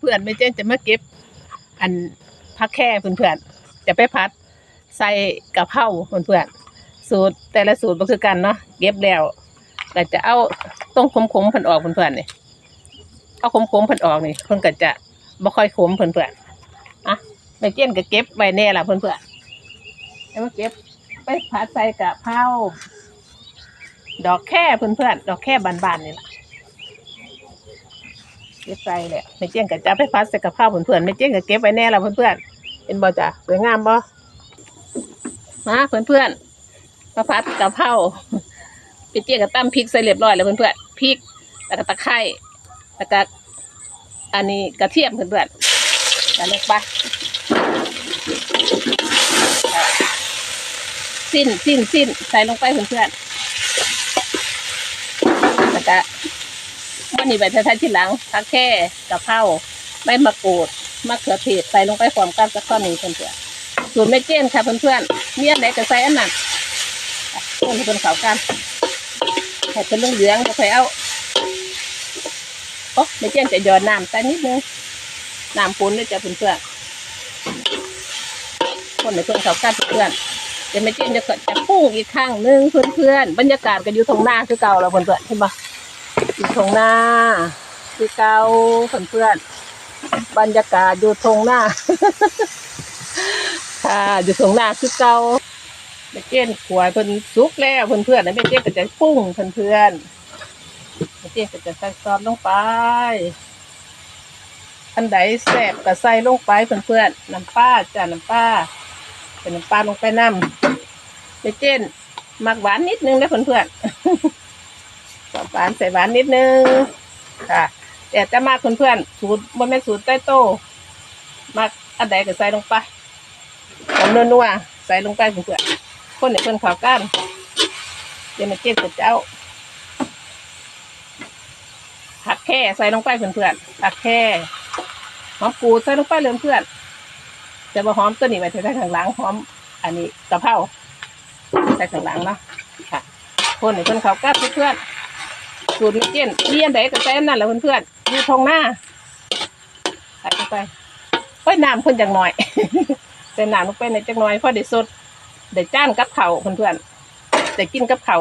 เพื่อนไม่เจนจะมาเก็บ อันพักแค่เพื่อนๆจะไปพัด ใส่กะเพราเพื่อนๆสูตรแต่ละสูตรบ่คือกันเนาะเก็บแล้วก็จะเอาต้งขมๆเพิ่นออกเพื่อนๆนี่เอาขมๆเพิ่นออกนี่เพิ่อนก็จะบ่ค่อยขมเพื่อนๆอะแม่เจนก็เก็บไว้แน่ล่ะเพื่อนๆแล้วมาเก็บไปพัดใส่กะเพราดอกแค่เพื่อนๆดอกแค่บานๆนี่ล่ะ เก็บใส่แหละไม่เจียงกับจ้าไปพัดใส่กับข้าวเพื่อนๆไม่เจียงกับเก็บไว้แน่ละเพื่อนๆเป็นบ่จ้ะสวยงามบ่มาเพื่อนๆมาพัดกับข้าวไปเจียงกับตั้มพริกใส่เรียบร้อยแล้วเพื่อนๆพริกแล้วก็ตะไคร้แล้วก็อันนี้กระเทียมเพื่อนๆแล้วลงไปสิ้นสิ้นสิ้นใส่ลงไปเพื่อนๆแล้วก็ มันนี่ใบไทยที่หลังผักแค่กะเพราใบมะกรูดมะเขือเทศใส่ลงไปพร้อมกันสักข้อนี้เพื่อนๆสูตรไม่เจนค่ะเพื่อนๆมีอันไหนก็ใส่อันนั้นอะคนที่เป็นเขากันให้เป็นเหลืองๆก็ใส่เอาโอ้ไม่เจนจะหยอดน้ำใส่นิดนึงน้ำปุ้นด้วยจ้ะเพื่อนๆคนในเพื่อนเขากันเพื่อนๆเดี๋ยวไม่เจนจะจะพุ่งอีกข้างหนึงเพื่อนๆบรรยากาศก็อยู่ตรงหน้าคือเก่าแล้วเพื่อนๆเห็นปะ อยู่ตรงหน้าคือเกาเพื่อนๆบรรยากาศอยู่ตรงหน้า ค่ะอยู่ตรงหน้าคือเกาแม่เจ้นขวายเพิ่นสุกแล้วเพื่อนๆนะแม่เจ้นก็จะปรุ้งเพื่อนๆแม่เจ้นก็จะใส่ซอสลงไป อันใดแซ่บก็ใส่ลงไปเพื่อนๆน้ำปลาจ้ะน้ำปลาเป็นน้ำปลาลงไปน้ำแม่เจ้นมักหวานนิดนึงนะเพื่อนๆสอบ หวานใส่หวานนิดนึงค่ะแต่จะมากเพื่อนๆสูตรบ่แม่สูตรใต้โต้มากอันใดก็ใส่ลงไปหอมนัวๆใส่ลงไปเพื่อนๆคนให้เพื่อนข้ากันเดี๋ยวมาเจ็บกับเจ้าผักแค่ใส่ลงไปเพื่อนๆผักแค่หอมปูใส่ลงไปเลยเพื่อนจะมาหอมตัวนี้ไว้ใส่ข้างหลังหอม อันนี้กะเพราใส่ข้างหลังเนาะค่ะ คนให้เพื่อนข้ากันเพื่อนๆ สูตรไม่เจี้ยนเลี้ยนใดก็ใส่อันนั่นแหละเพื่อนๆอยู่ทงหน้าใส่ลงไปเฮ้ยน้ำเพิ่นจังหน่อยใส่น้ำลงไปในจังหน่อยพอได้สดได้จ้านกับเขาเพื่อนๆได้กินกับเขา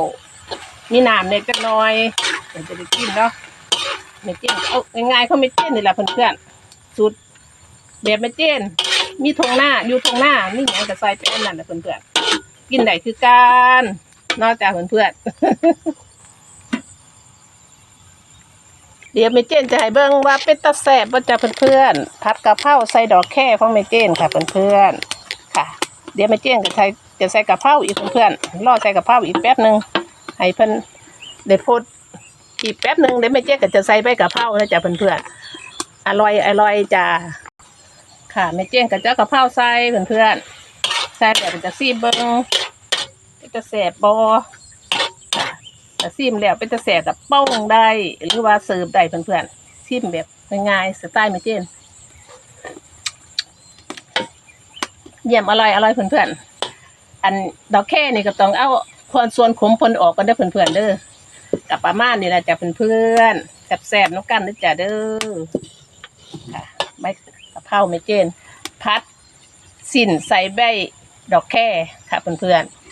มีน้ำในจังหน่อยเดี๋ยวจะได้กินเนาะไม่เจี้ยนเอาง่ายๆเขาไม่เจี้ยนนี่แหละเพื่อนๆสูตรแบบไม่เจี้ยนมีทงหน้าอยู่ทงหน้ามีหยังก็ใส่ไปอันนั้นแหละเพื่อนๆกินได้คือกันนอกจากเพื่อนๆ เดี๋ยวเมเจนจะให้เบิ่งว่าเป็นตาแสบว่าจะเพื่อนๆผัดกะเพราใส่ดอกแค่ของเมเจนค่ะเพื่อนๆค่ะ เดี๋ยวเมเจนจะใส่จะใส่กะเพราอีกเพื่อนๆรอใส่กะเพราอีกแป๊บหนึ่งให้เพิ่อนได้พดอีกแป๊บหนึ่งเดี๋ยวเมเจนก็จะใส่ใบกะเพราแล้วจ้ะเพื่อนๆอร่อยอร่อยจ้าค่ะเมเจนก็จะกะเพราใส่เพื่อนๆใส่แบบจะซีเบิ่งจะแสบบอ แต่ซิมแล้วเป็นตะแสบกับป้องได้ หรือว่าเสิร์ฟได้เพื่อนๆซิมแบบง่ายๆสไตล์เมเจนเยี่ยมอร่อยอร่อยเพื่อนๆอันดอกแค่นี่ก็ต้องเอาคนส่วนขมพนออกกันได้เพื่อนๆเด้อกับประมาณนี่แหละจ้ะเพื่อนๆแซ่บๆน้ำกันเด้อจ้ะเด้อค่ะใบกะเพราเมเจน พัดสิ่นใส่ใบดอกแค่ค่ะเพื่อนๆ